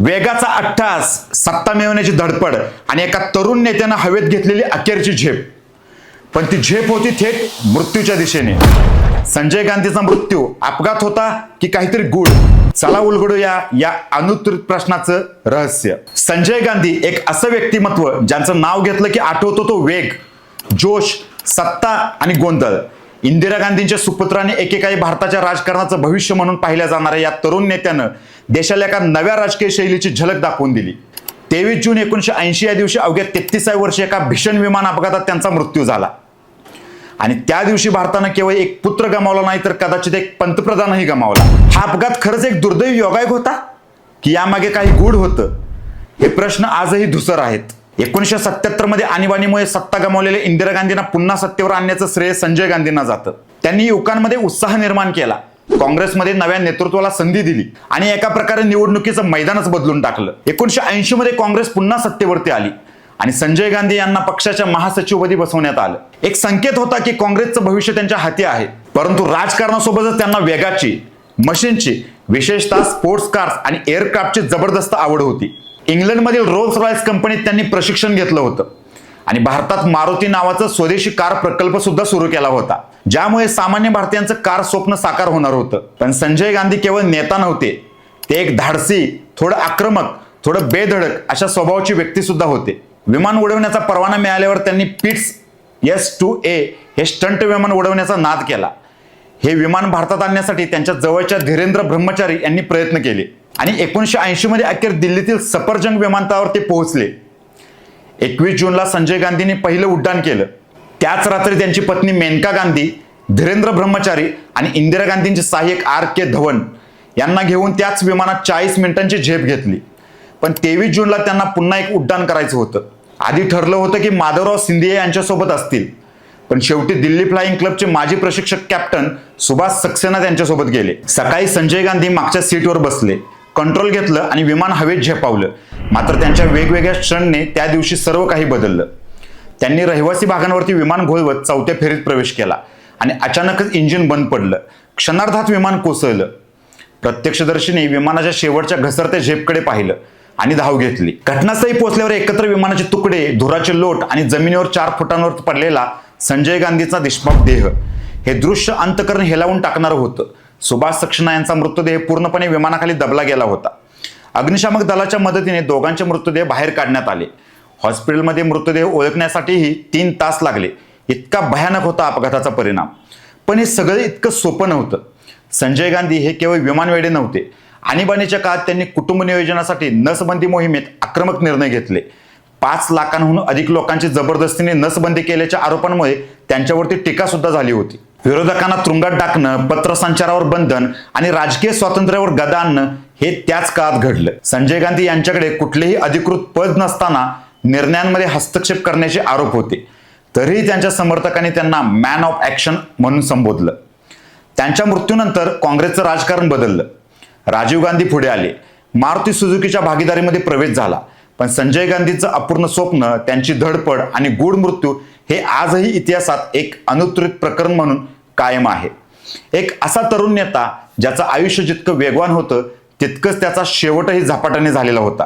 वेगाचा अट्टास सत्ता मिळवण्याची धडपड आणि एका तरुण नेत्यानं हवेत घेतलेली अखेरची झेप. पण ती झेप होती थेट मृत्यूच्या दिशेने. संजय गांधीचा मृत्यू अपघात होता की काहीतरी गुड चला उलगडूया या अनुत्तरित प्रश्नाचं रहस्य. संजय गांधी एक असं व्यक्तिमत्व ज्यांचं नाव घेतलं की आठवतो तो वेग जोश सत्ता आणि गोंधळ. इंदिरा गांधींच्या सुपुत्राने एकेकाळी भारताच्या राजकारणाचं भविष्य म्हणून पाहिल्या जाणाऱ्या या तरुण नेत्यानं देशाला एका नव्या राजकीय शैलीची झलक दाखवून दिली. तेवीस जून एकोणीशे ऐंशी या दिवशी अवघ्या तेहतीसाव्या वर्षी एका भीषण विमान अपघातात त्यांचा मृत्यू झाला. आणि त्या दिवशी भारतानं केवळ एक पुत्र गमावला नाही तर कदाचित एक पंतप्रधानही गमावला. हा अपघात खरंच एक दुर्दैवी योगायोग होता? की यामागे काही गूढ होतं? हे प्रश्न आजही धुसर आहेत. एकोणीसशे सत्याहत्तरमध्ये आणीबाणीमुळे सत्ता गमावलेल्या इंदिरा गांधींना पुन्हा सत्तेवर आणण्याचं श्रेय संजय गांधींना जातं. त्यांनी युवकांमध्ये उत्साह निर्माण केला. काँग्रेसमध्ये नव्या नेतृत्वाला संधी दिली आणि एका प्रकारे निवडणुकीचं मैदानच बदलून टाकलं. एकोणीसशे ऐंशी मध्ये काँग्रेस पुन्हा सत्तेवरती आली आणि संजय गांधी यांना पक्षाच्या महासचिवपदी बसवण्यात आलं. एक संकेत होता की काँग्रेसचं भविष्य त्यांच्या हाती आहे. परंतु राजकारणासोबतच त्यांना वेगाची मशीनची विशेषतः स्पोर्ट्स कार्स आणि एअरक्राफ्टची जबरदस्त आवड होती. इंग्लंडमधील रोल्स रॉयल्स कंपनीत त्यांनी प्रशिक्षण घेतलं होतं. आणि भारतात मारुती नावाचा स्वदेशी कार प्रकल्प सुद्धा सुरू केला होता. ज्यामुळे सामान्य भारतीयांचं कार स्वप्न साकार होणार होतं. पण संजय गांधी केवळ नेता नव्हते. ते एक धाडसी थोडं आक्रमक थोडं बेधडक अशा स्वभावाची व्यक्ती सुद्धा होते. विमान उडवण्याचा परवाना मिळाल्यावर त्यांनी पिट्स एस टू ए हे स्टंट विमान उडवण्याचा नाद केला. हे विमान भारतात आणण्यासाठी त्यांच्या जवळच्या धीरेंद्र ब्रह्मचारी यांनी प्रयत्न केले. आणि एकोणीसशे ऐंशीमध्ये अखेर दिल्लीतील सफरजंग विमानतळावर ते पोहोचले. एकवीस जूनला संजय गांधींनी पहिलं उड्डाण केलं. त्याच रात्री त्यांची पत्नी मेनका गांधी धीरेंद्र ब्रह्मचारी आणि इंदिरा गांधींचे सहाय्यक आर के धवन यांना घेऊन त्याच विमानात चाळीस मिनिटांची झेप घेतली. पण तेवीस जूनला त्यांना पुन्हा एक उड्डाण करायचं होतं. आधी ठरलं होतं की माधवराव सिंधिया यांच्यासोबत असतील. पण शेवटी दिल्ली फ्लाइंग क्लबचे माजी प्रशिक्षक कॅप्टन सुभाष सक्सेना त्यांच्यासोबत गेले. सकाळी संजय गांधी मागच्या सीटवर बसले. कंट्रोल घेतलं आणि विमान हवेत झेपावलं. मात्र त्यांच्या वेगवेगळ्या क्षणने त्या दिवशी सर्व काही बदललं. त्यांनी रहिवासी भागांवरती विमान घोळवत चौथ्या फेरीत प्रवेश केला आणि अचानकच इंजिन बंद पडलं. क्षणार्धात विमान कोसळलं. प्रत्यक्षदर्शीने विमानाच्या शेवटच्या घसरत्या झेपकडे पाहिलं आणि धाव घेतली. घटनास्थळी पोहोचल्यावर एकत्र विमानाचे तुकडे धुराचे लोट आणि जमिनीवर चार फुटांवर पडलेला संजय गांधीचा निष्पाप देह हे दृश्य अंतकरण हेलावून टाकणारं होतं. सुभाष सक्सेना यांचा मृतदेह पूर्णपणे विमानाखाली दबला गेला होता. अग्निशामक दलाच्या मदतीने दोघांचे मृतदेह बाहेर काढण्यात आले. हॉस्पिटलमध्ये मृतदेह ओळखण्यासाठीही तीन तास लागले. इतका भयानक होता अपघाताचा परिणाम. पण हे सगळं इतकं सोपं नव्हतं. संजय गांधी हे केवळ विमानवेडे नव्हते. आणीबाणीच्या काळात त्यांनी कुटुंब नियोजनासाठी नसबंदी मोहिमेत आक्रमक निर्णय घेतले. पाच लाखांहून अधिक लोकांची जबरदस्तीने नसबंदी केल्याच्या आरोपांमुळे त्यांच्यावरती टीका सुद्धा झाली होती. विरोधकांना तुरुंगात टाकणं पत्रसंचारावर बंधन आणि राजकीय स्वातंत्र्यावर गदा आणणं हे त्याच काळात घडलं. संजय गांधी यांच्याकडे कुठलेही अधिकृत पद नसताना निर्णयांमध्ये हस्तक्षेप करण्याचे आरोप होते. तरीही त्यांच्या समर्थकांनी त्यांना मॅन ऑफ ऍक्शन म्हणून संबोधलं. त्यांच्या मृत्यूनंतर काँग्रेसचं राजकारण बदललं. राजीव गांधी पुढे आले. मारुती सुझुकीच्या भागीदारीमध्ये प्रवेश झाला. पण संजय गांधीचं अपूर्ण स्वप्न त्यांची धडपड आणि गूढ मृत्यू हे आजही इतिहासात एक अनुत्तरित प्रकरण म्हणून कायम आहे. एक असा तरुण नेता ज्याचं आयुष्य जितकं वेगवान होतं तितकंच त्याचा शेवटही झपाट्याने झालेला होता.